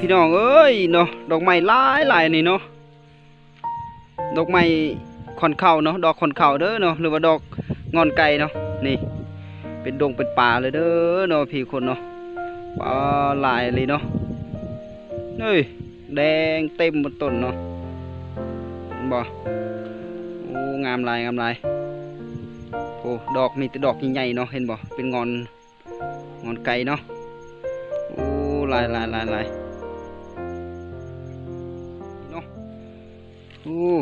พี่น้องเอ้ยเนาะดอกไม้หลายหลายนี่เนาะดอกไม้คอนเข่าเนาะดอกคอนเข่าเด้อเนาะหรือว่าดอกงอนไก่เนาะนี่ เป็นดงเป็นป่าเลยเด้อเนาะพี่คนเนาะว้าหลายเลยเนาะเฮ้ยแดงเต็มบนต้นเนาะบ่โอ้งามลายงามลายโอ้ดอกมีแต่ดอกใหญ่ๆเนาะเห็นบ่เป็นงอนงอนไก่เนาะโอ้ลายลายลายลาย อ้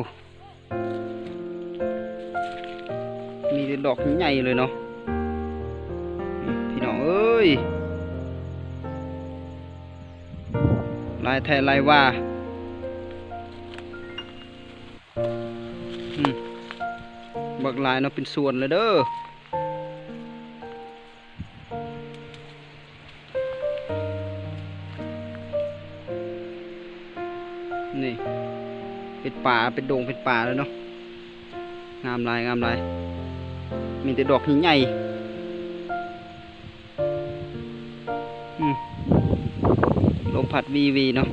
มีแต่ดอกใหญ่เลยเนาะพี่น้องเอ้ยลายแทลายว่าบักลายเนาะเป็นส่วนเลยเด้อนี่ เป็นป่าเป็นดงเป็นป่าแล้วเนาะงามลายงามลายมีแต่ดอกใหญ่ๆอืมลมพัดวีวีเนาะ